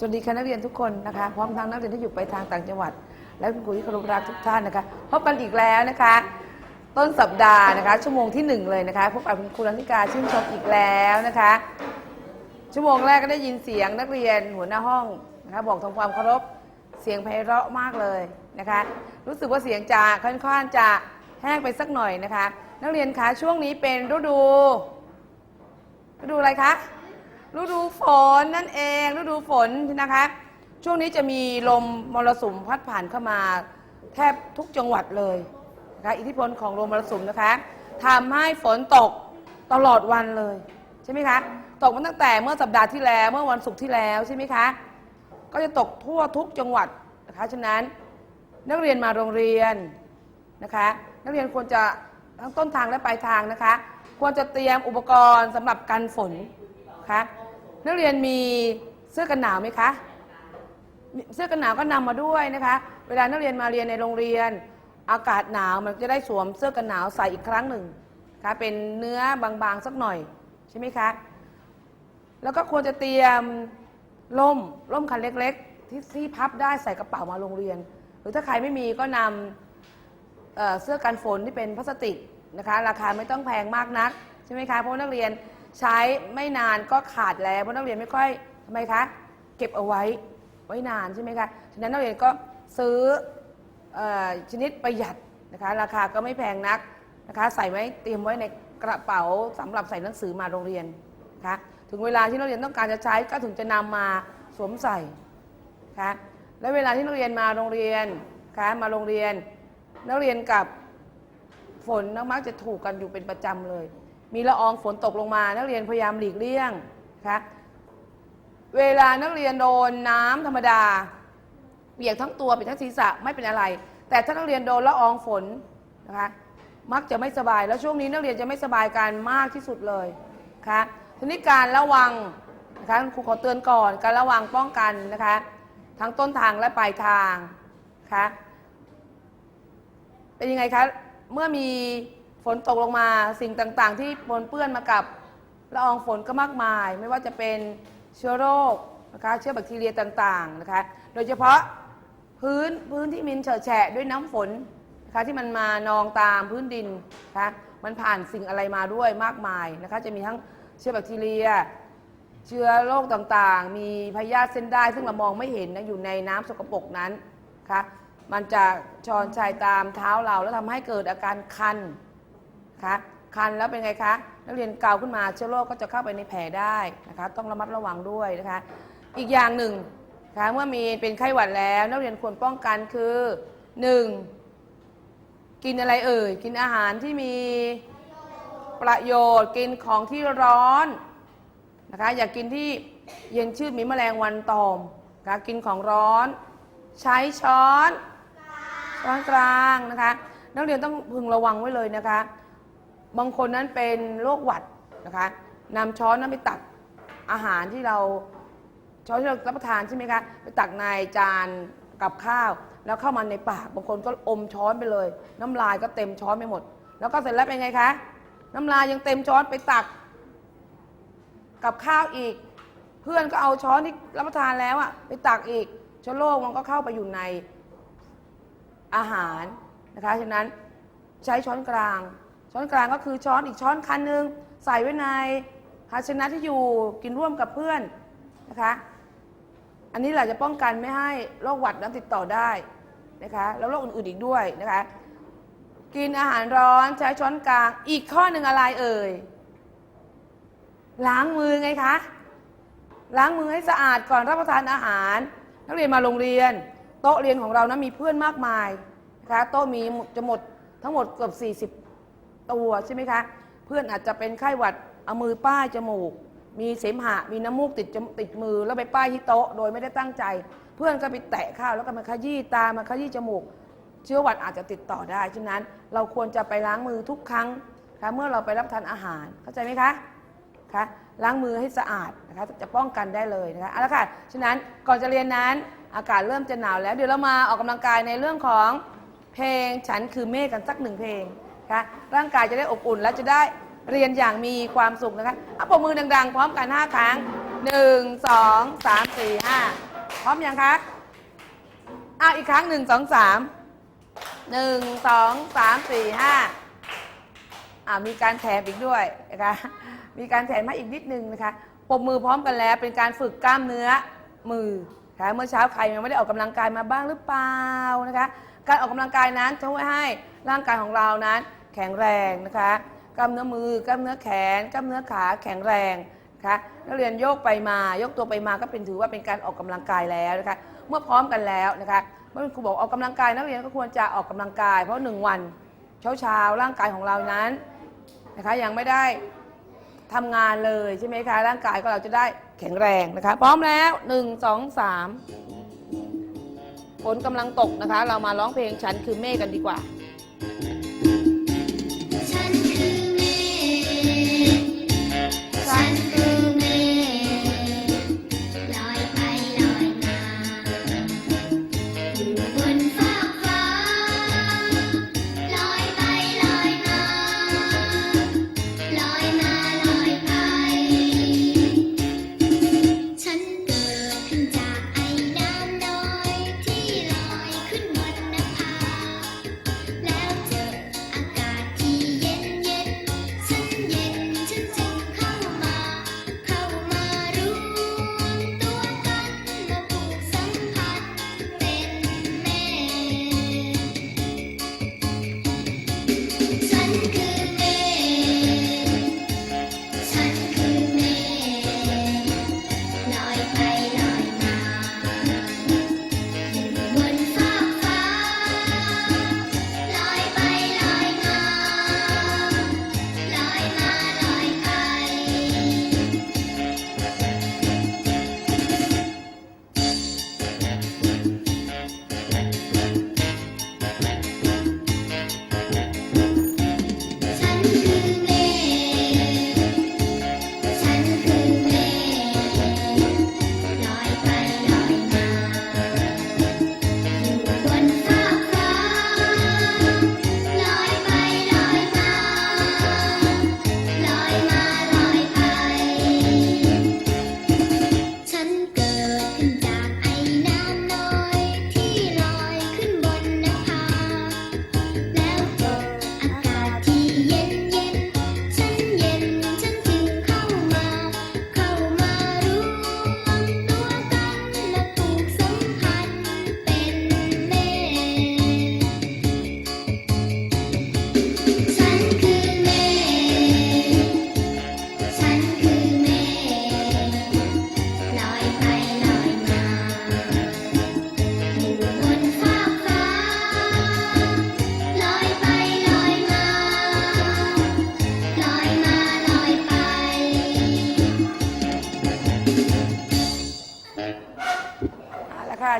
สวัสดีค่ะนักเรียนทุกคนนะคะพร้อมทั้งนักเรียนที่อยู่ไปทางต่างจังหวัด และคุณครูที่เคารพรักทุกท่านนะคะพบกันอีกแล้วนะคะ ต้นสัปดาห์นะคะ ชั่วโมงที่หนึ่งเลยนะคะพบกับคุณครูลันทิกาชื่นชมอีกแล้วนะคะ ชั่วโมงแรกก็ได้ยินเสียงนักเรียนหัวหน้าห้องนะคะบอกทำความเคารพเสียงไพเราะมากเลยนะคะ รู้สึกว่าเสียงจะค่อนข้างจะแห้งไปสักหน่อยนะคะ นักเรียนคะช่วงนี้เป็นฤดูฤดูอะไรคะ ฤดูฝนนั่นเองฤดูฝนนะคะ ช่วงนี้จะมีลมมรสุมพัดผ่านเข้ามาแทบทุกจังหวัดเลยนะคะอิทธิพลของลมมรสุมนะคะทำให้ฝนตกตลอดวันเลยใช่ไหมคะตกมาตั้งแต่เมื่อสัปดาห์ที่แล้วเมื่อวันศุกร์ที่แล้วใช่ไหมคะก็จะตกทั่วทุกจังหวัดนะคะฉะนั้นนักเรียนมาโรงเรียนนะคะนักเรียนควรจะทั้งต้นทางและปลายทางนะคะ ควรจะเตรียมอุปกรณ์สำหรับกันฝนนะคะ นักเรียนมีเสื้อกันหนาวไหมคะ เสื้อกันหนาวก็นำมาด้วยนะคะ เวลานักเรียนมาเรียนในโรงเรียน อากาศหนาวมันจะได้สวมเสื้อกันหนาวใส่อีกครั้งหนึ่งนะคะเป็นเนื้อบางๆสักหน่อยใช่ไหมคะ แล้วก็ควรจะเตรียมร่มร่มคันเล็กๆ ที่ที่พับได้ใส่กระเป๋ามาโรงเรียน หรือถ้าใครไม่มีก็นำเเสื้อกันฝนที่เป็นพลาสติกนะคะ ราคาไม่ต้องแพงมากนักใช่ไหมคะเพราะนักเรียน ใช้ไม่นานก็ขาดแล้วเพราะนักเรียนไม่ค่อยทำไมคะเก็บเอาไว้ไว้นานใช่ไหมคะฉะนั้นนักเรียนก็ซื้อเออชนิดประหยัดนะคะราคาก็ไม่แพงนักนะคะใส่ไว้เตรียมไว้ในกระเป๋าสำหรับใส่หนังสือมาโรงเรียนนะคะถึงเวลาที่นักเรียนต้องการจะใช้ก็ถึงจะนำมาสวมใส่คะและเวลาที่นักเรียนมาโรงเรียนคะมาโรงเรียน นักเรียนกับฝนนักมักจะถูกกันอยู่เป็นประจำเลย มีละอองฝนตกลงมา นักเรียนพยายามหลีกเลี่ยงนะคะเวลานักเรียนโดนน้ำธรรมดาเปียกทั้งตัวเปียกทั้งศีรษะไม่เป็นอะไร แต่ถ้านักเรียนโดนละอองฝนนะคะมักจะไม่สบายแล้วช่วงนี้นักเรียนจะไม่สบายกันมากที่สุดเลยนะคะทีนี้การระวังนะคะครูขอเตือนก่อนการระวังป้องกันนะคะทั้งต้นทางและปลายทางนะคะเป็นยังไงคะเมื่อมี ฝนตกลงมาสิ่งต่างๆ ที่ปนเปื้อนมากับละอองฝนก็มากมาย ไม่ว่าจะเป็นเชื้อโรคนะคะเชื้อแบคทีเรียต่างๆนะคะโดยเฉพาะพื้นพื้นที่มินเฉอะแฉะด้วยน้ำฝนนะคะที่มันมานองตามพื้นดินนะคะมันผ่านสิ่งอะไรมาด้วยมากมายนะคะจะมีทั้งเชื้อแบคทีเรีย เชื้อโรคต่างๆ มีพยาธิเส้นได้ซึ่งเรามองไม่เห็นนะอยู่ในน้ำสกปรกนั้นนะคะมันจะชอนชายตามเท้าเราแล้วทำให้เกิดอาการคัน คะคันแล้วเป็นไงคะนักเรียนเกาขึ้นมาเชื้อโรคก็จะเข้าไปในแผลได้นะคะ ต้องระมัดระวังด้วยนะคะ อีกอย่างหนึ่งคะเมื่อมีเป็นไข้หวัดแล้ว นักเรียนควรป้องกันคือ 1. กินอะไรเอ่ยกินอาหารที่มีประโยชน์กินของที่ร้อนนะคะ อย่ากกินที่เย็นชืดมีแมลงวันตอมนะะกินของร้อน ใช้ช้อนช้อนกลางนะคะ นักเรียนต้องพึงระวังไว้เลยนะคะ บางคนนั้นเป็นโรคหวัดนะคะนำช้อนนั้นไปตักอาหารที่เราช้อนที่เรารับประทานใช่ไหมคะไปตักในจานกับข้าว แล้วเข้ามาในปากบางคนก็อมช้อนไปเลย น้ำลายก็เต็มช้อนไปหมด แล้วก็เสร็จแล้วเป็นไงคะน้ำลายยังเต็มช้อนไปตัก กับข้าวอีก เพื่อนก็เอาช้อนที่รับประทานแล้วอะไปตักอีกเชื้อโรคมันก็เข้าไปอยู่ในอาหารนะคะฉะนั้นใช้ช้อนกลาง ช้อนกลางก็คือช้อนอีกช้อนคันหนึ่งใส่ไว้ในภาชนะที่อยู่กินร่วมกับเพื่อนนะคะ อันนี้แหละจะป้องกันไม่ให้โรคหวัดนั้นติดต่อได้นะคะแล้วโรคอื่นๆอีกด้วยนะคะ กินอาหารร้อนใช้ช้อนกลาง อีกข้อหนึ่งอะไรเอ่ยล้างมือไงคะล้างมือให้สะอาดก่อนรับประทานอาหาร นักเรียนมาโรงเรียน โต๊ะเรียนของเรานะมีเพื่อนมากมายนะคะโต๊ะมีจะหมดทั้งหมดเกือบ40 ตัวใช่ไหมคะ เพื่อนอาจจะเป็นไข้หวัดเอามือป้ายจมูก มีเสมหะ มีน้ำมูกติดติดมือแล้วไปป้ายที่โต๊ะโดยไม่ได้ตั้งใจ เพื่อนก็ไปแตะข้าวแล้วก็มาขยี้ตามาขยี้จมูก เชื้อหวัดอาจจะติดต่อได้ฉะนั้นเราควรจะไปล้างมือทุกครั้งนะคะเมื่อเราไปรับทานอาหารเข้าใจไหมคะคะล้างมือให้สะอาดนะคะจะป้องกันได้เลยนะคะเอาละค่ะฉะนั้นก่อนจะเรียนนั้นอากาศเริ่มจะหนาวแล้ว เดี๋ยวเรามาออกกำลังกายในเรื่องของเพลงฉันคือเมฆกันสักหนึ่งเพลง นะคะร่างกายจะได้อบอุ่นและจะได้เรียนอย่างมีความสุขนะคะเอาปรบมือดังๆ พร้อมกัน 5 ครั้ง 1 2 3 4 5 พร้อมยังคะอ้าวอีกครั้งหนึ่งสองสามหนึ่งสองสามสี่ห้ามีการแถมอีกด้วยนะคะมีการแถมมาอีกนิดนึงนะคะปมมือพร้อมกันแล้วเป็นการฝึกกล้ามเนื้อมือนะคะเมื่อเช้าใครยังไม่ได้ออกกำลังกายมาบ้างหรือเปล่านะคะ การออกกำลังกายนั้นช่วยให้ร่างกายของเรานั้น แข็งแรงนะคะกล้ามเนื้อมือกล้ามเนื้อแขนกล้ามเนื้อขาแข็งแรงนะคะนักเรียนโยกไปมายกตัวไปมาก็เป็นถือว่าเป็นการออกกำลังกายแล้วนะคะเมื่อพร้อมกันแล้วนะคะเมื่อครูบอกออกกำลังกายนักเรียนก็ควรจะออกกำลังกาย เพราะหนึ่งวันเช้าเช้าๆร่างกายของเรานั้นนะคะยังไม่ได้ทำงานเลยใช่ไหมคะร่างกายก็เราจะได้แข็งแรงนะคะ พร้อมแล้วหนึ่งสองสามฝนกำลังตกนะคะ เรามาร้องเพลงฉันคือเมฆกันดีกว่า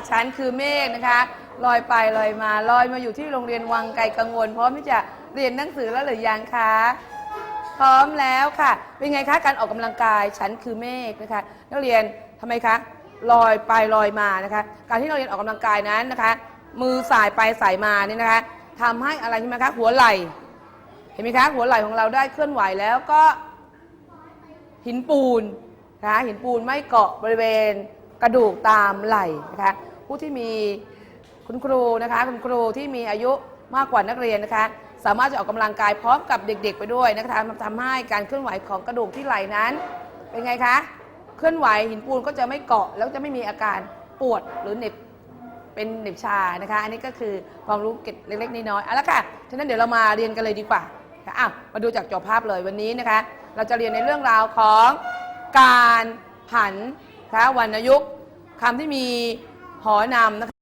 ฉันคือเมฆนะคะลอยไปลอยมาลอยมาอยู่ที่โรงเรียนวังไกลกังวลพร้อมที่จะเรียนหนังสือแล้วหรือยังคะพร้อมแล้วค่ะ เป็นไงคะการออกกำลังกายฉันคือเมฆนะคะนักเรียนทำไมคะลอยไปลอยมานะคะ การที่เราเรียนออกกำลังกายนั้นนะคะ มือสายไปสายมานี่นะคะทำให้อะไรใช่ไหมคะหัวไหล่เห็นไหมคะหัวไหล่ของเราได้เคลื่อนไหวแล้วก็หินปูนนะคะหินปูนไม่เกาะบริเวณ กระดูกตามไหล่นะคะผู้ที่มีคุณครูนะคะคุณครูที่มีอายุมากกว่านักเรียนนะคะ สามารถจะออกกำลังกายพร้อมกับเด็ก ๆ ไปด้วยนะคะทำให้การเคลื่อนไหวของกระดูกที่ไหล่นั้น เป็นไงคะเคลื่อนไหวหินปูนก็จะไม่เกาะแล้วจะไม่มีอาการปวดหรือเหน็บเป็นเหน็บชานะคะ อันนี้ก็คือความรู้เกร็ดเล็กๆน้อยๆเอาละค่ะฉะนั้นเดี๋ยวเรามาเรียนกันเลยดีกว่าค่ะอ้าวมาดูจากจอภาพเลยวันนี้นะคะ เราจะเรียนในเรื่องราวของการผัน พระวรรณยุกต์คำที่มีหอนำนะคะ